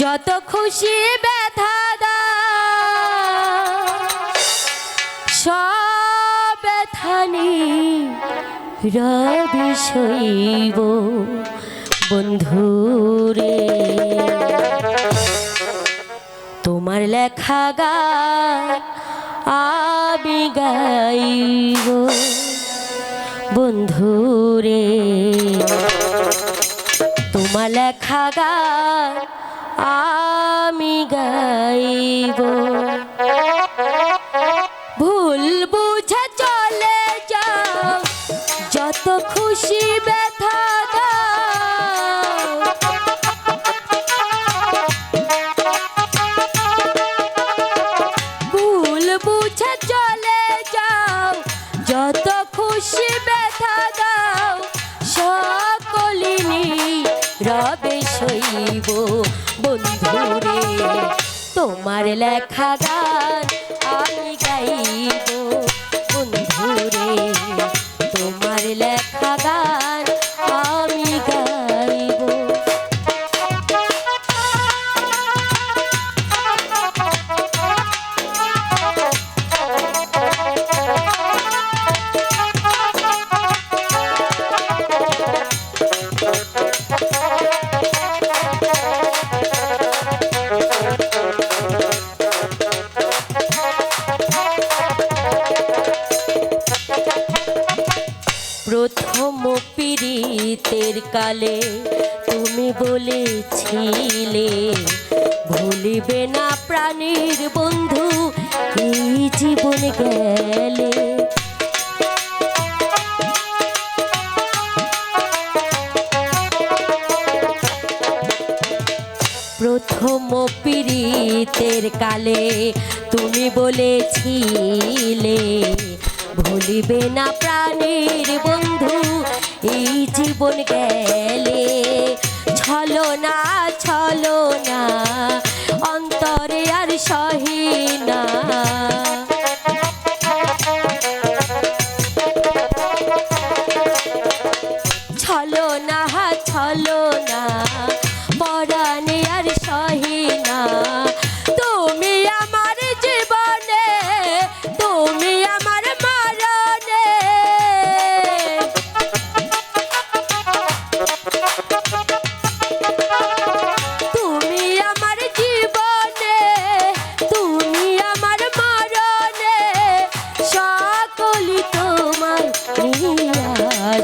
যত খুশি ব্যথা দাও, সব রবি শৈব বন্ধুরে। তোমার লেখা গান আমি গাইব বন্ধুরে। তোমার লেখা গান আমি গাইব। ভুল বুঝে চলে যাও, যত খুশি ব্যথা ভুল বুঝে চলে যাও, যত খুশি ব্যথা রবে শৈব তোমার লেখা গান আমি গাইব প্রথম পীড়িতের কালে তুমি বলেছিলে, ভুলিবে না প্রাণীর বন্ধু এই জীবন গেলে? প্রথম পীড়িতের কালে তুমি বলেছিলে ভুলিবে না প্রাণীর বন্ধু এই জীবন গেলে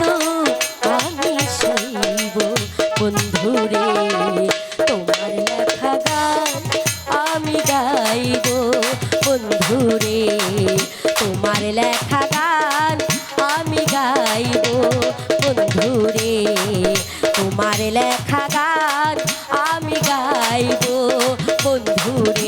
তো আমি শুনব। বন্ধুরে, তোমার লেখা গান আমি গাইব। বন্ধুরে, তোমার লেখা গান আমি গাইব। বন্ধুরে, তোমার লেখা গান আমি গাইব। বন্ধুরে